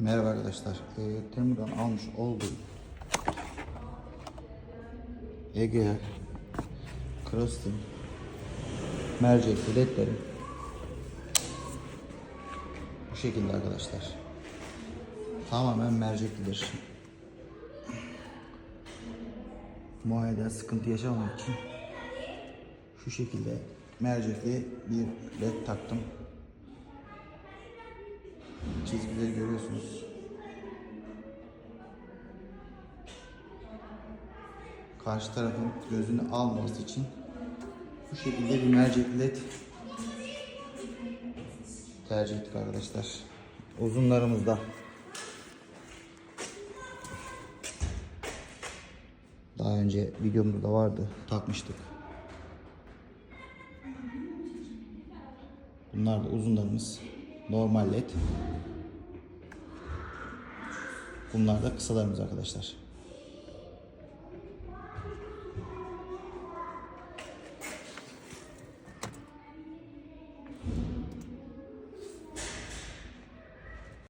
Merhaba arkadaşlar. Ee, Temu'dan almış olduğum Egea Crostin mercek ledlerim bu şekilde arkadaşlar. Tamamen merceklidir. Muayenede sıkıntı yaşamamak için şu şekilde mercekli bir led taktım. Çizgileri görüyorsunuz. Karşı tarafın gözünü almaması için bu şekilde bir mercekli led tercih ettik arkadaşlar. Uzunlarımızda daha önce videomda da vardı. Takmıştık. Bunlar da uzunlarımız. Normal led. Bunlar da kısalarımız arkadaşlar.